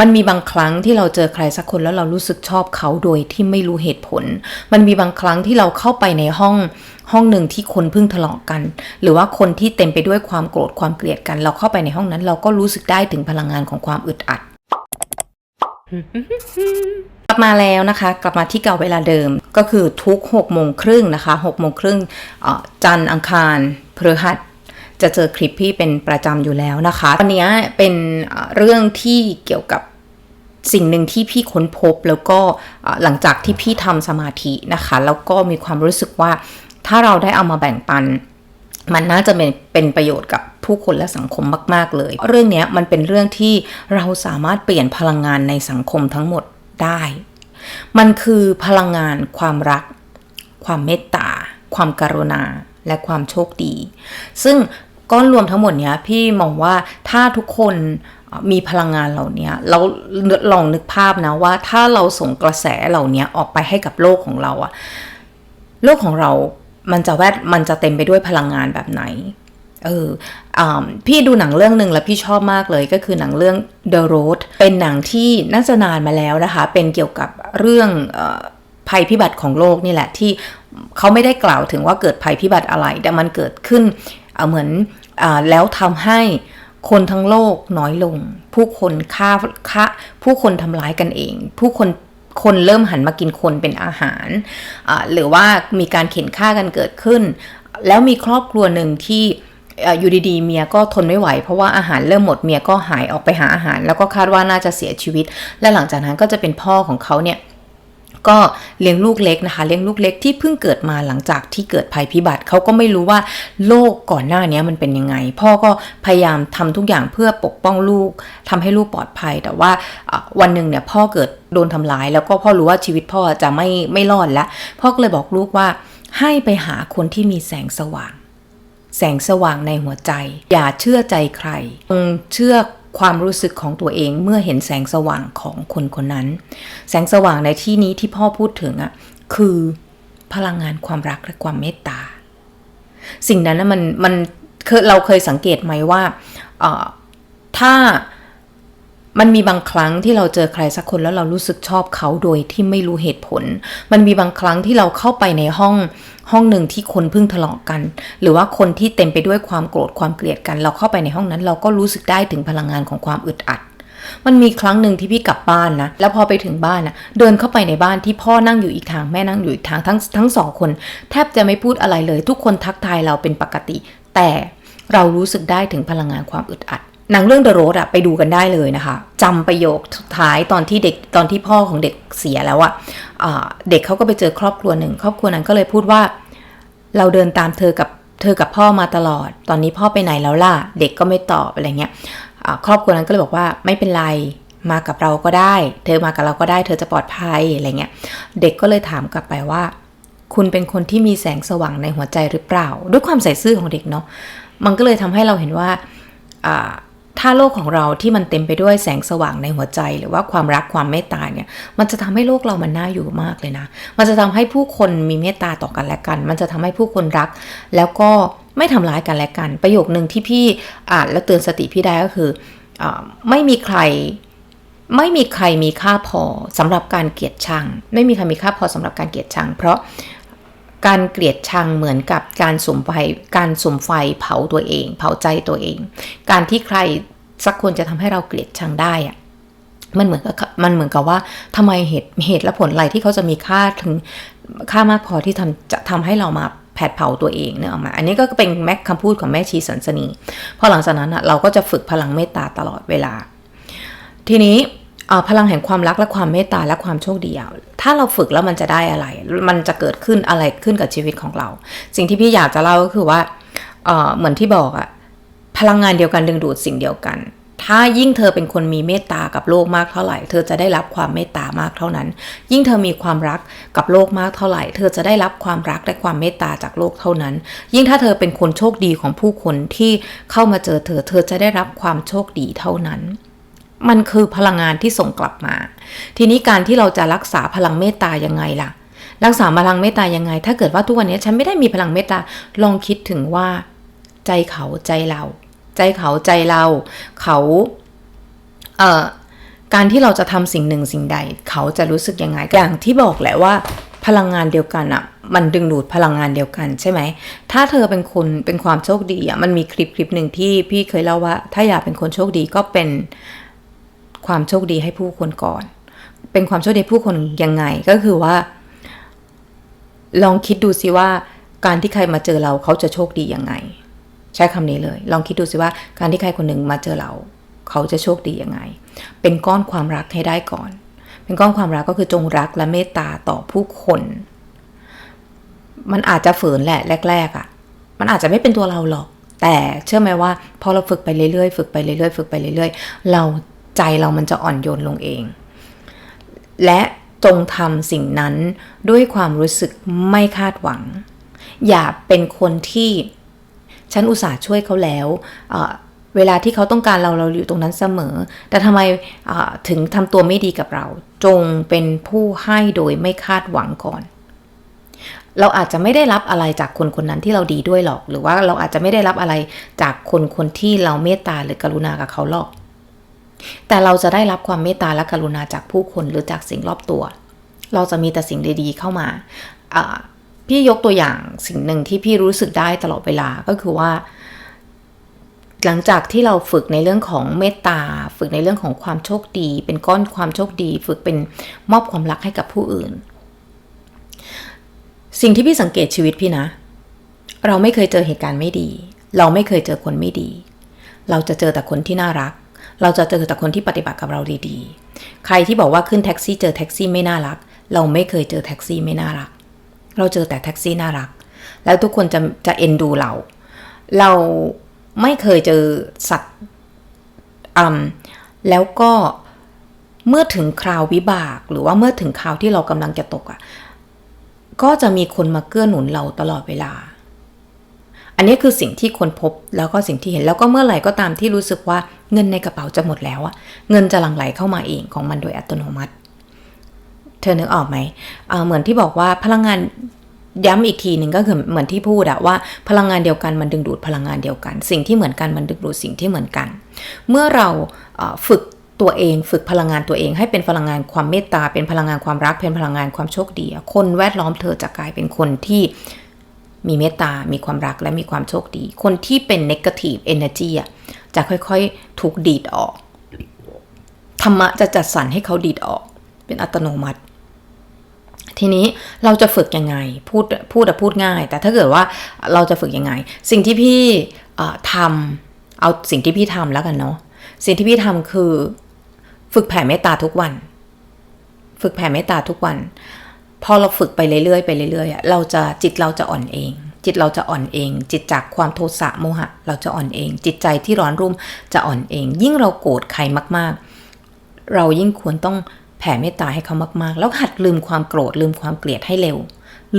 มันมีบางครั้งที่เราเจอใครสักคนแล้วเรารู้สึกชอบเขาโดยที่ไม่รู้เหตุผล มันมีบางครั้งที่เราเข้าไปในห้องห้องหนึ่งที่คนเพิ่งทะเลาะกัน หรือว่าคนที่เต็มไปด้วยความโกรธความเกลียดกัน เราเข้าไปในห้องนั้น เราก็รู้สึกได้ถึงพลังงานของความอึดอัด กลับมาแล้วนะคะ กลับมาที่เก่าเวลาเดิมก็คือทุก6โมงครึ่งนะคะ6โมงครึ่งจันทร์อังคารพฤหัสจะเจอคลิปพี่เป็นประจำอยู่แล้วนะคะ วันนี้เป็นเรื่องที่เกี่ยวกับ สิ่งหนึ่งที่พี่ค้นพบแล้วก็หลังจากที่พี่ทำสมาธินะคะ แล้วก็มีความรู้สึกว่าถ้าเราได้เอามาแบ่งปัน มันน่าจะเป็นเป็นประโยชน์กับผู้คนและสังคมมาก ๆ เลย เรื่องนี้มันเป็นเรื่องที่เราสามารถเปลี่ยนพลังงานในสังคมทั้งหมดได้ มันคือพลังงานความรัก ความเมตตา ความกรุณา และความโชคดี ซึ่งก้อนรวมทั้งหมดเนี้ยพี่มองว่าถ้าทุกคน มีพลังงานเหล่านี้เราลองนึกภาพนะว่าถ้าเราส่งกระแสเหล่านี้ออกไปให้กับโลกของเราอะโลกของเรามันจะแวดมันจะเต็มไปด้วยพลังงานแบบไหน เอออาพี่ดูหนังเรื่องหนึ่งแล้วพี่ชอบมากเลยก็คือหนังเรื่อง The Road เป็นหนังที่น่าจะนานมาแล้วนะคะ เป็นเกี่ยวกับเรื่องออภัยพิบัติของโลกนี่แหละที่เขาไม่ได้กล่าวถึงว่าเกิดภัยพิบัติอะไร แต่มันเกิดขึ้นเเหมือนอแล้วทำให้ คนทั้งโลกน้อยลง ผู้คนฆ่าฆ่าผู้คนทำร้ายกันเอง ผู้คนคนเริ่มหันมากินคนเป็นอาหาร หรือว่ามีการเข็นฆ่ากันเกิดขึ้น แล้วมีครอบครัวหนึ่งที่อยู่ดีๆเมียก็ทนไม่ไหว เพราะว่าอาหารเริ่มหมดเมียก็หายออกไปหาอาหาร แล้วก็คาดว่าน่าจะเสียชีวิต และหลังจากนั้นก็จะเป็นพ่อของเขาเนี่ย ก็เลี้ยงลูกเล็กนะคะ เลี้ยงลูกเล็กที่เพิ่งเกิดมาหลังจากที่เกิดภัยพิบัติเขาก็ไม่รู้ว่าโลกก่อนหน้านี้มันเป็นยังไง พ่อก็พยายามทำทุกอย่างเพื่อปกป้องลูกทำให้ลูกปลอดภัย แต่ว่าวันหนึ่งเนี่ยพ่อเกิดโดนทำร้าย แล้วก็พ่อรู้ว่าชีวิตพ่อจะไม่ไม่รอดแล้วพ่อก็เลยบอกลูกว่าให้ไปหาคนที่มีแสงสว่าง แสงสว่างในหัวใจ อย่าเชื่อใจใครเชื่อ ความรู้สึกของตัวเองเมื่อเห็นแสงสว่างของคนคนนั้น แสงสว่างในที่นี้ที่พ่อพูดถึงอะคือพลังงานความรักและความเมตตา สิ่งนั้นนะมันมันเราเคยสังเกตไหมว่าถ้า มันมีบางครั้งที่เราเจอใครสักคนแล้วเรารู้สึกชอบเขาโดยที่ไม่รู้เหตุผล มันมีบางครั้งที่เราเข้าไปในห้องห้องหนึ่งที่คนเพิ่งทะเลาะกัน หรือว่าคนที่เต็มไปด้วยความโกรธความเกลียดกัน เราเข้าไปในห้องนั้น เราก็รู้สึกได้ถึงพลังงานของความอึดอัด มันมีครั้งหนึ่งที่พี่กลับบ้านนะ แล้วพอไปถึงบ้านนะเดินเข้าไปในบ้านที่พ่อนั่งอยู่อีกทางแม่นั่งอยู่อีกทางทั้งทั้งสองคน แทบจะไม่พูดอะไรเลย ทุกคนทักทายเราเป็นปกติ แต่เรารู้สึกได้ถึงพลังงานความอึดอัด หนังเรื่อง The Road อะไปดูกันได้เลยนะคะจำประโยคสุดท้ายตอนที่เด็กตอนที่พ่อของเด็กเสียแล้วอะอะเด็กเขาก็ไปเจอครอบครัวหนึ่ง ครอบครัวนั้นก็เลยพูดว่า เราเดินตามเธอกับเธอกับพ่อมาตลอด ตอนนี้พ่อไปไหนแล้วล่ะ เด็กก็ไม่ตอบอะไรเงี้ยครอบครัวนั้นก็เลยบอกว่าไม่เป็นไรมากับเราก็ได้ เธอมากับเราก็ได้ เธอจะปลอดภัยอะไรเงี้ย เด็กก็เลยถามกลับไปว่า คุณเป็นคนที่มีแสงสว่างในหัวใจหรือเปล่า ด้วยความใส่ซื่อของเด็กเนาะ มันก็เลยทำให้เราเห็นว่า ถ้าโลกของเราที่มันเต็มไปด้วยแสงสว่างในหัวใจ หรือว่าความรักความเมตตาเนี่ย มันจะทำให้โลกเรามันน่าอยู่มากเลยนะ มันจะทำให้ผู้คนมีเมตตาต่อกันและกัน มันจะทำให้ผู้คนรัก แล้วก็ไม่ทำร้ายกันและกัน ประโยคนึงที่พี่อ่านแล้วเตือนสติพี่ได้ก็คืออไม่มีใครไม่มีใครมีค่าพอสำหรับการเกลียดชัง ไม่มีใครมีค่าพอสำหรับการเกลียดชัง เพราะ การเกลียดชังเหมือนกับการสมไฟการสมไฟเผาตัวเอง เผาใจตัวเอง การที่ใครสักคนจะทำให้เราเกลียดชังได้อะมันเหมือนกับมันเหมือนกับว่าทำไมเหตุเหตุและผลอะไรที่เขาจะมีค่าถึงค่ามากพอที่ทำจะทำให้เรามาแผดเผาตัวเองเนี่ยออกมา อันนี้ก็เป็นแม็กคำพูดของแม่ชีสันสนีพอหลังจากนั้นอะเราก็จะฝึกพลังเมตตาตลอดเวลา ทีนี้ พลังแห่งความรักและความเมตตาและความโชคดีอะถ้าเราฝึกแล้วมันจะได้อะไร มันจะเกิดขึ้นอะไรขึ้นกับชีวิตของเรา สิ่งที่พี่อยากจะเล่าก็คือว่าเเหมือนที่บอกอะพลังงานเดียวกันดึงดูดสิ่งเดียวกัน ถ้ายิ่งเธอเป็นคนมีเมตตากับโลกมากเท่าไหร่ เธอจะได้รับความเมตตามากเท่านั้น ยิ่งเธอมีความรักกับโลกมากเท่าไหร่ เธอจะได้รับความรักและความเมตตาจากโลกเท่านั้น ยิ่งถ้าเธอเป็นคนโชคดีของผู้คนที่เข้ามาเจอเธอ เธอจะได้รับความโชคดีเท่านั้น มันคือพลังงานที่ส่งกลับมา ทีนี้การที่เราจะรักษาพลังเมตตายังไงล่ะ รักษาพลังเมตตายังไง ถ้าเกิดว่าทุกวันนี้ฉันไม่ได้มีพลังเมตตา ลองคิดถึงว่า ใจเขาใจเรา ใจเขาใจเรา เขาเอ่อการที่เราจะทำสิ่งหนึ่งสิ่งใด เขาจะรู้สึกยังไง อย่างที่บอกแหละว่าพลังงานเดียวกันอะมันดึงดูดพลังงานเดียวกันใช่ไหม ถ้าเธอเป็นคนเป็นความโชคดีอะมันมีคลิปคลิปหนึ่งที่พี่เคยเล่าว่า ถ้าอยากเป็นคนโชคดีก็เป็น ความโชคดีให้ผู้คนก่อน เป็นความโชคดีผู้คนยังไงก็คือว่า ลองคิดดูสิว่า การที่ใครมาเจอเราเขาจะโชคดียังไง ใช้คำนี้เลย ลองคิดดูสิว่า การที่ใครคนหนึ่งมาเจอเรา เขาจะโชคดียังไง เป็นก้อนความรักให้ได้ก่อน เป็นก้อนความรักก็คือจงรักและเมตตาต่อผู้คน มันอาจจะฝืนแหละแรก ๆอะ่ะ มันอาจจะไม่เป็นตัวเราหรอกแต่เชื่อไหมว่าพอเราฝึกไปเรื่อยๆ ฝึกไปเรื่อยๆ ฝึกไปเรื่อยๆ เรา ใจเรามันจะอ่อนโยนลงเอง และจงทำสิ่งนั้นด้วยความรู้สึกไม่คาดหวัง อย่าเป็นคนที่ฉันอุตส่าห์ช่วยเขาแล้วเเวลาที่เขาต้องการเราเราอยู่ตรงนั้นเสมอ แต่ทำไมถึงทำตัวไม่ดีกับเรา จงเป็นผู้ให้โดยไม่คาดหวังก่อน เราอาจจะไม่ได้รับอะไรจากคนคนนั้นที่เราดีด้วยหรอก หรือว่าเราอาจจะไม่ได้รับอะไรจากคนคนที่เราเมตตาหรือกรุณากับเขาหรอก แต่เราจะได้รับความเมตตาและกรุณาจากผู้คนหรือจากสิ่งรอบตัว เราจะมีแต่สิ่งดีๆเข้ามา พี่ยกตัวอย่างสิ่งหนึ่งที่พี่รู้สึกได้ตลอดเวลาก็คือว่า หลังจากที่เราฝึกในเรื่องของเมตตา ฝึกในเรื่องของความโชคดี เป็นก้อนความโชคดี ฝึกเป็นมอบความรักให้กับผู้อื่น สิ่งที่พี่สังเกตชีวิตพี่นะ เราไม่เคยเจอเหตุการณ์ไม่ดี เราไม่เคยเจอคนไม่ดี เราจะเจอแต่คนที่น่ารัก เราจะเจอแต่คนที่ปฏิบัติกับเราดีๆ ใครที่บอกว่าขึ้นแท็กซี่เจอแท็กซี่ไม่น่ารัก เราไม่เคยเจอแท็กซี่ไม่น่ารัก เราเจอแต่แท็กซี่น่ารัก แล้วทุกคนจะจะเอ็นดูเรา เราไม่เคยเจอสัตว์อืมแล้วก็เมื่อถึงคราววิบาก หรือว่าเมื่อถึงคราวที่เรากำลังจะตกอะ่ะ ก็จะมีคนมาเกื้อหนุนเราตลอดเวลา อันนี้คือสิ่งที่คนพบแล้วก็สิ่งที่เห็นแล้วก็เมื่อไหร่ก็ตามที่รู้สึกว่าเงินในกระเป๋าจะหมดแล้วอะเงินจะหลั่งไหลเข้ามาเองของมันโดยอัตโนมัติ เธอนึกออกไหมเเหมือนที่บอกว่าพลังงานย้ำอีกทีหนึ่งก็คือเหมือนที่พูดอะว่าพลังงานเดียวกันมันดึงดูดพลังงานเดียวกัน สิ่งที่เหมือนกันมันดึงดูดสิ่งที่เหมือนกัน เมื่อเราฝึกตัวเองฝึกพลังงานตัวเอง ให้เป็นพลังงานความเมตตาเป็นพลังงานความรักเป็นพลังงานความโชคดี คนแวดล้อมเธอจะกลายเป็นคนที่ มีเมตตา มีความรักและมีความโชคดี คนที่เป็น negative energy อะจะค่อยๆ ถูกดีดออก ธรรมะจะจัดสรรให้เขาดีดออก เป็นอัตโนมัติ ทีนี้เราจะฝึกยังไง พูดพูดแต่พูดง่าย แต่ถ้าเกิดว่าเราจะฝึกยังไง สิ่งที่พี่ทำเอาสิ่งที่พี่ทำแล้วกันเนาะ สิ่งที่พี่ทำคือ ฝึกแผ่เมตตาทุกวัน ฝึกแผ่เมตตาทุกวัน พอเราฝึกไปเรื่อยๆไปเรื่อยๆเราจะจิตเราจะอ่อนเอง จิตเราจะอ่อนเอง จิตจากความโทสะโมหะ เราจะอ่อนเอง จิตใจที่ร้อนรุ่มจะอ่อนเอง ยิ่งเราโกรธใครมาก ๆ เรายิ่งควรต้องแผ่เมตตาให้เขามากๆ แล้วหัดลืมความโกรธลืมความเกลียดให้เร็ว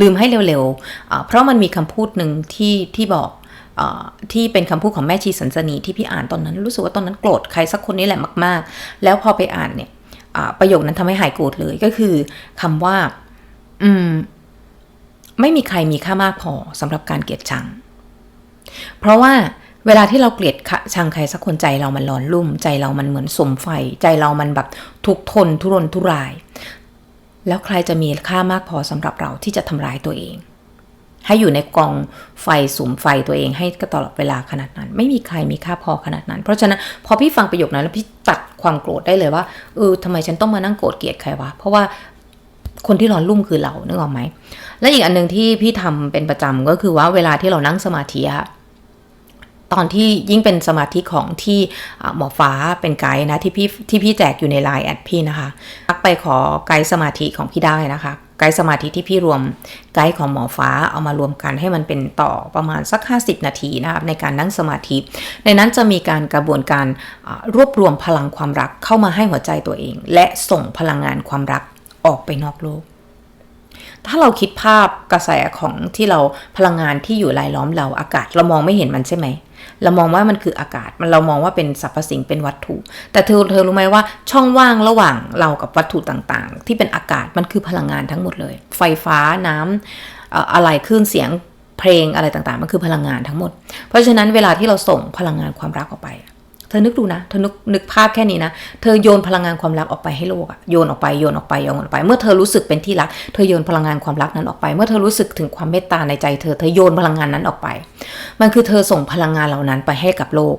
ลืมให้เร็วๆ เพราะมันมีคำพูดหนึ่งที่ที่บอกอที่เป็นคำพูดของแม่ชีสันสนีที่พี่อ่านตอนนั้น รู้สึกว่าตอนนั้นโกรธใครสักคนนี้แหละมาก ๆ แล้วพอไปอ่านเนี่ยประโยคนั้นทำให้หายโกรธเลยก็คือคำว่า อืม ไม่มีใครมีค่ามากพอสำหรับการเกลียดชัง เพราะว่าเวลาที่เราเกลียดชังใครสักคนใจเรามันร้อนรุ่ม ใจเรามันเหมือนสมไฟ ใจเรามันแบบทุกทนทุรนทุราย แล้วใครจะมีค่ามากพอสำหรับเราที่จะทำร้ายตัวเอง ให้อยู่ในกองไฟสุมไฟตัวเองให้ตลอดเวลาขนาดนั้น ไม่มีใครมีค่าพอขนาดนั้น เพราะฉะนั้นพอพี่ฟังประโยคนั้นแล้วพี่ตัดความโกรธได้เลยว่าเออทำไมฉันต้องมานั่งโกรธเกลียดใครวะเพราะว่า คนที่ร้อนรุ่มคือเรานึกออกไหม และอีกอันหนึ่งที่พี่ทำเป็นประจำก็คือว่าเวลาที่เรานั่งสมาธิอะตอนที่ยิ่งเป็นสมาธิของที่หมอฟ้าเป็นไกด์นะที่พี่ที่พี่แจกอยู่ในไลน์แอดพี่นะคะทักไปขอไกด์สมาธิของพี่ได้นะคะ ไกด์สมาธิที่พี่รวมไกด์ของหมอฟ้าเอามารวมกันให้มันเป็นต่อประมาณสัก 50 นาทีนะครับในการนั่งสมาธิ ในนั้นจะมีการกระบวนการรวบรวมพลังความรักเข้ามาให้หัวใจตัวเอง และส่งพลังงานความรัก ออกไปนอกโลก ถ้าเราคิดภาพกระแสของที่เราพลังงานที่อยู่รายล้อมเราอากาศเรามองไม่เห็นมันใช่ไหมเรามองว่ามันคืออากาศมันเรามองว่าเป็นสรรพสิ่งเป็นวัตถุ แต่เธอเธอรู้ไหมว่าช่องว่างระหว่างเรากับวัตถุต่างๆ ที่เป็นอากาศมันคือพลังงานทั้งหมดเลย ไฟฟ้าน้ำอะไรคลื่นเสียงเพลงอะไรต่างๆ มันคือพลังงานทั้งหมด เพราะฉะนั้นเวลาที่เราส่งพลังงานความรักออกไป เธอนึกดูนะ เธอนึกนึกภาพแค่นี้นะ เธอโยนพลังงานความรักออกไปให้โลกอะโยนออกไปโยนออกไปโยนออกไป เมื่อเธอรู้สึกเป็นที่รัก เธอโยนพลังงานความรักนั้นออกไป เมื่อเธอรู้สึกถึงความเมตตาในใจเธอ เธอโยนพลังงานนั้นออกไป มันคือเธอส่งพลังงานเหล่านั้นไปให้กับโลก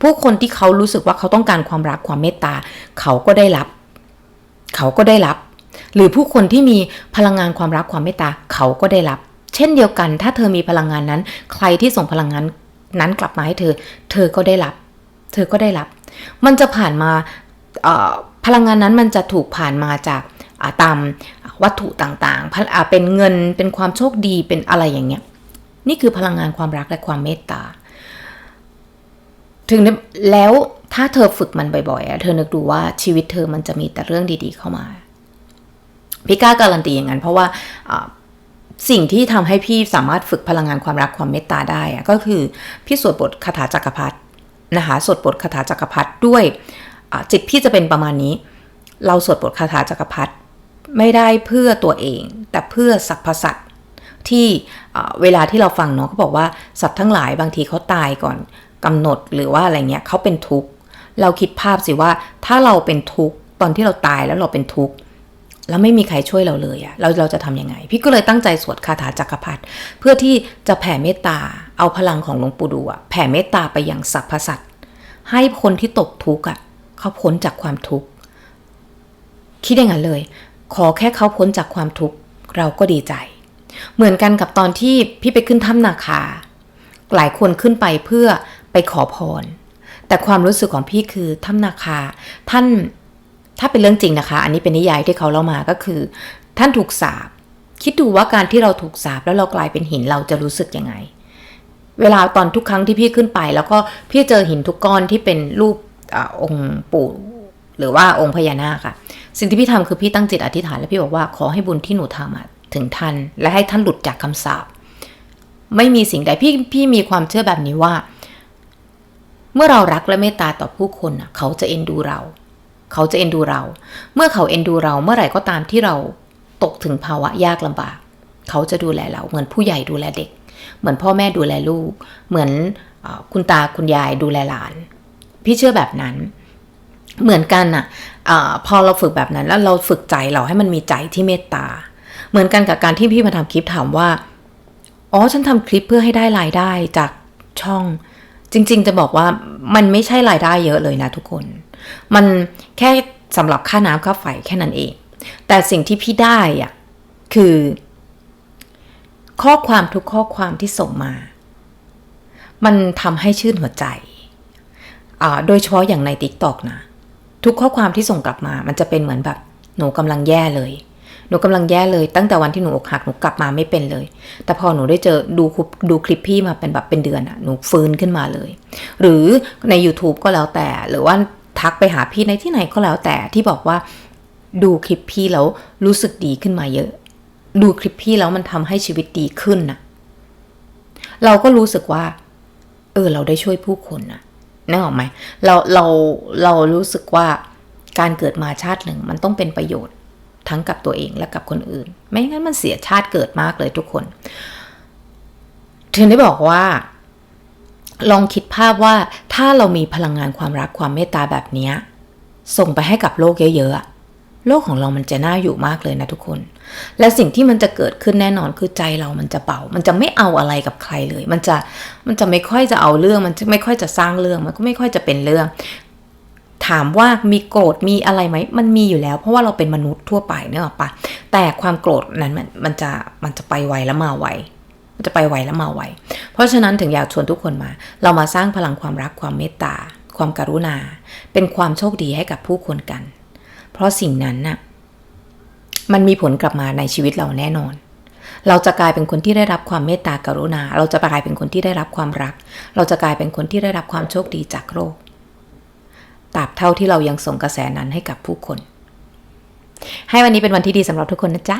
ผู้คนที่เขารู้สึกว่าเขาต้องการความรักความเมตตา เขาก็ได้รับ เขาก็ได้รับ หรือผู้คนที่มีพลังงานความรักความเมตตา เขาก็ได้รับ เช่นเดียวกัน ถ้าเธอมีพลังงานนั้น ใครที่ส่งพลังงานนั้นกลับมาให้เธอ เธอก็ได้รับ เธอก็ได้รับ มันจะผ่านมาพลังงานนั้นมันจะถูกผ่านมาจากตามวัตถุต่างๆ เป็นเงินเป็นความโชคดีเป็นอะไรอย่างเงี้ยนี่คือพลังงานความรักและความเมตตา ถึงแล้วถ้าเธอฝึกมันบ่อยๆ เธอนึกดูว่าชีวิตเธอมันจะมีแต่เรื่องดีๆเข้ามา พี่กล้าการันตีอย่างนั้น เพราะว่าสิ่งที่ทำให้พี่สามารถฝึกพลังงานความรักความเมตตาได้ก็คือพี่สวดบทคาถาจักรพรรดิ นะคะสวดบทคาถาจักรพรรดิด้วยจิตพี่จะเป็นประมาณนี้ เราสวดบทคาถาจักรพรรดิไม่ได้เพื่อตัวเอง แต่เพื่อสรรพสัตว์ที่เวลาที่เราฟังเนาะเขาบอกว่าสัตว์ทั้งหลายบางทีเขาตายก่อนกำหนดหรือว่าอะไรเงี้ยเขาเป็นทุกข์เราคิดภาพสิว่าถ้าเราเป็นทุกข์ตอนที่เราตายแล้วเราเป็นทุกข์แล้วไม่มีใครช่วยเราเลยอะเราเราจะทำยังไง พี่ก็เลยตั้งใจสวดคาถาจักรพรรดิเพื่อที่จะแผ่เมตตา เอาพลังของหลวงปู่ดูอะแผ่เมตตาไปยังสรรพสัตว์ให้คนที่ตกทุกข์อะเขาพ้นจากความทุกข์คิดอย่างนั้นเลย ขอแค่เขาพ้นจากความทุกข์เราก็ดีใจ เหมือนกันกับตอนที่พี่ไปขึ้นถ้ำนาคา หลายคนขึ้นไปเพื่อไปขอพร แต่ความรู้สึกของพี่คือถ้ำนาคา ท่านถ้าเป็นเรื่องจริงนะคะ อันนี้เป็นนิยายที่เขาเล่ามาก็คือ ท่านถูกสาปคิดดูว่าการที่เราถูกสาปแล้วเรากลายเป็นหินเราจะรู้สึกยังไง เวลาตอนทุกครั้งที่พี่ขึ้นไป แล้วก็พี่เจอหินทุกก้อนที่เป็นรูปอองค์ปู่หรือว่าองค์พญานาคอะสิ่งที่พี่ทำคือพี่ตั้งจิตอธิษฐาน แล้วพี่บอกว่าขอให้บุญที่หนูทำถึงท่าน และให้ท่านหลุดจากคำสาปไม่มีสิ่งใดพี่พี่มีความเชื่อแบบนี้ว่า เมื่อเรารักและเมตตาต่อผู้คนเขาจะเอ็นดูเรา เขาจะเอ็นดูเรา เมื่อเขาเอ็นดูเราเมื่อไหร่ก็ตามที่เราตกถึงภาวะยากลำบาก เขาจะดูแลเราเหมือนผู้ใหญ่ดูแลเด็ก เหมือนพ่อแม่ดูแลลูก เหมือนอคุณตาคุณยายดูแลหลาน พี่เชื่อแบบนั้น เหมือนกันน่ะอาพอเราฝึกแบบนั้นแล้วเราฝึกใจเราให้มันมีใจที่เมตตา เหมือนกันกับการที่พี่มาทำคลิปถามว่า อ๋อฉันทำคลิปเพื่อให้ได้รายได้จากช่อง จริง ๆ จะบอกว่ามันไม่ใช่รายได้เยอะเลยนะทุกคน มันแค่สำหรับค่าน้ำค่าไฟแค่นั้นเอง แต่สิ่งที่พี่ได้อะคือ ข้อความทุกข้อความที่ส่งมา มันทำให้ชื่นหัวใจอ่าโดยเฉพาะอย่างใน t ิ k t o k นะ ทุกข้อความที่ส่งกลับมา มันจะเป็นเหมือนแบบหนูกำลังแย่เลย หนูกำลังแย่เลย ตั้งแต่วันที่หนูอกหักหนูกลับมาไม่เป็นเลย แต่พอหนูได้เจอดูคลิปดูคลิปพี่มาเป็นแบบเป็นเดือนอะหนูฟื้นขึ้นมาเลย หรือใน YouTube ก็แล้วแต่ หรือว่าทักไปหาพี่ในที่ไหนก็แล้วแต่ที่บอกว่าดูคลิปพี่แล้วรู้สึกดีขึ้นมาเยอะ ดูคลิปพี่แล้วมันทำให้ชีวิตดีขึ้นนะเราก็รู้สึกว่า เออ เราได้ช่วยผู้คนนะนึกออกไหมเราเราเรารู้สึกว่าการเกิดมาชาติหนึ่งมันต้องเป็นประโยชน์ทั้งกับตัวเองและกับคนอื่น ไม่งั้นมันเสียชาติเกิดมากเลยทุกคนถึงได้บอกว่า ลองคิดภาพว่าถ้าเรามีพลังงานความรักความเมตตาแบบนี้ส่งไปให้กับโลกเยอะๆอะ โลกของเรามันจะน่าอยู่มากเลยนะทุกคน และสิ่งที่มันจะเกิดขึ้นแน่นอนคือใจเรามันจะเบามันจะไม่เอาอะไรกับใครเลย มันจะ มันจะไม่ค่อยจะเอาเรื่อง มันจะไม่ค่อยจะสร้างเรื่อง มันก็ไม่ค่อยจะเป็นเรื่อง ถามว่ามีโกรธ มีอะไรไหม มันมีอยู่แล้ว เพราะว่าเราเป็นมนุษย์ทั่วไปเนอะปะ แต่ความโกรธนั้นมัน มันจะ มันจะไปไวแล้วมาไวมันจะไปไวแล้วมาไว เพราะฉะนั้นถึงอยากชวนทุกคนมา เรามาสร้างพลังความรัก ความเมตตา ความกรุณา เป็นความโชคดีให้กับผู้คนกัน เพราะสิ่งนั้นน่ะมันมีผลกลับมาในชีวิตเราแน่นอน เราจะกลายเป็นคนที่ได้รับความเมตตากรุณา เราจะกลายเป็นคนที่ได้รับความรัก เราจะกลายเป็นคนที่ได้รับความโชคดีจากโลกตราบเท่าที่เรายังส่งกระแสนั้นให้กับผู้คน ให้วันนี้เป็นวันที่ดีสำหรับทุกคนนะจ๊ะ